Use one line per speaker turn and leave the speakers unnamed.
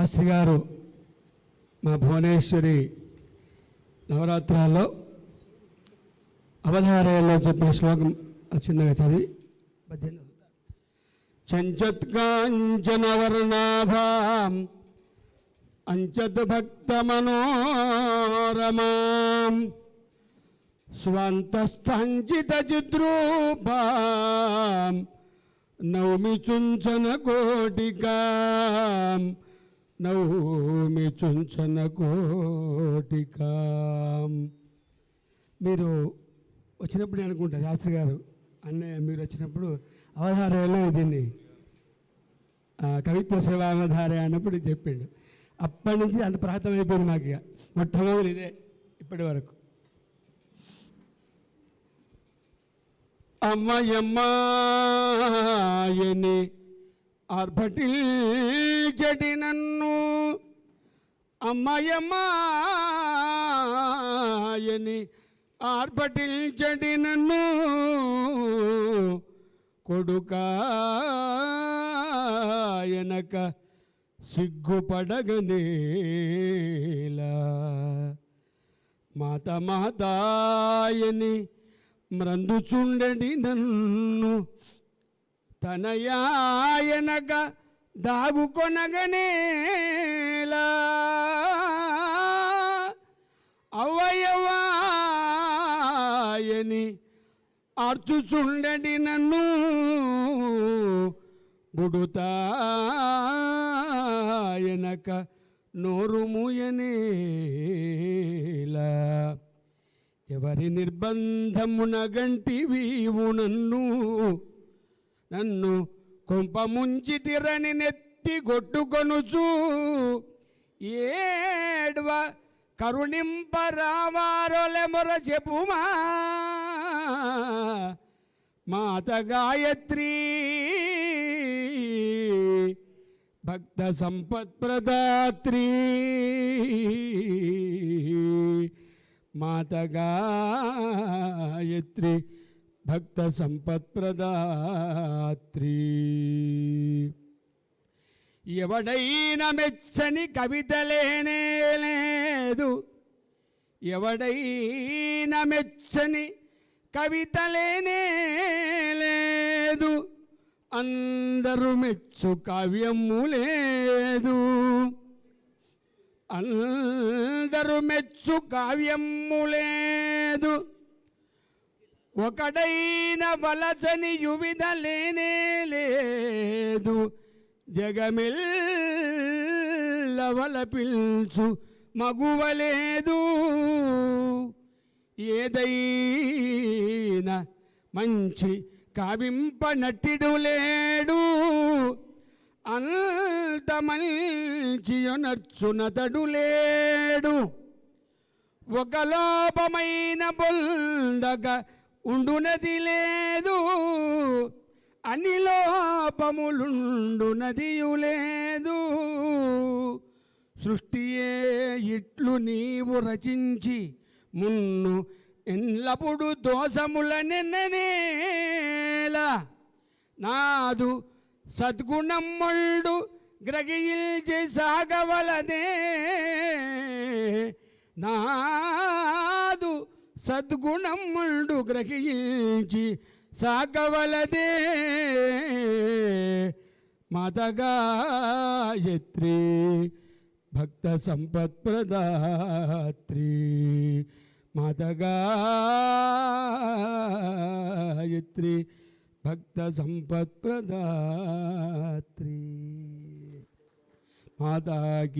శాస్త్రి గారు మా భువనేశ్వరి నవరాత్రాల్లో అవధారయంలో చెప్పిన శ్లోకం చిన్నగా చదివి పద్దెనిమిది చంచత్కాంచనవర్ణాభాం అంచత్ భక్త మనోరమాం స్వంతస్థంచిత చిద్రూపాం నౌమి చుంచన కోటికాం నౌమి చుంచన కోటికాం. మీరు వచ్చినప్పుడు అనుకుంటా శాస్త్రి గారు అన్నయ్య మీరు వచ్చినప్పుడు అవధారలో దీన్ని కవిత్వ సేవావధార అన్నప్పుడు చెప్పిండు. అప్పటి నుంచి అంత ప్రాంతం అయిపోయింది మాకు ఇక. మొట్టమొదటి ఇదే ఇప్పటి వరకు. అమ్మయమ్మాయని ఆర్భటిల్చటి నన్ను అమ్మయమాయని అమ్మయమ్మాయని ఆర్భటిల్చటి నన్ను కొడుకాయనక సిగ్గుపడగనేలా. మాత మాతాయని మ్రందుచుండడి నన్ను తనయాయనక దాగుకొనగనేలా అవయవాయని అర్చుచుండడి నన్ను బుడుతాయనక నోరు మూయనేలా ఎవరి నిర్బంధమున గంటివీవు నన్ను నన్ను కుంపముంచితిరని ముంచి తిరని నెత్తి కొట్టుకొనుచు ఏడ్వ కరుణింపరావారొలెమొర చెప్పుమా. మాత గాయత్రి భక్త సంపత్ప్రదాత్రి మాత గాయత్రి భక్త సంపత్ప్రదాత్రి ఎవడైనా మెచ్చని కవిత లేనే లేదు. ఎవడైనా మెచ్చని కవిత లేనే లేదు. అందరూ మెచ్చు కావ్యము లేదు. అందరూ మెచ్చు కావ్యము లేదు. ఒకడైన వలచని యువిధ లేనే లేదు. జగమిల్లవల పిల్చు మగువలేదు. ఏదైనా మంచి కావింపనట్టిడు లేడు. అంత మంచి నర్చునతడు లేడు. ఒక లోపమైన బొందగ ఉండునది లేదు. అన్ని లోపములుండునదియు లేదు. సృష్టియే ఇట్లు నీవు రచించి మున్ను ఎల్లప్పుడు దోషముల నిన్ననేల నాదు సద్గుణమ్ముళ్ళు గ్రహించి సాగవలదే. నా సద్గుణమ్ముళ్ళు గ్రహించి సాగవలదే. మాతగాయత్రి భక్త సంపత్ ప్రదాత్రి. మాతగాయత్రి భక్త సంపత్ ప్రదాత్రి. మాతాకి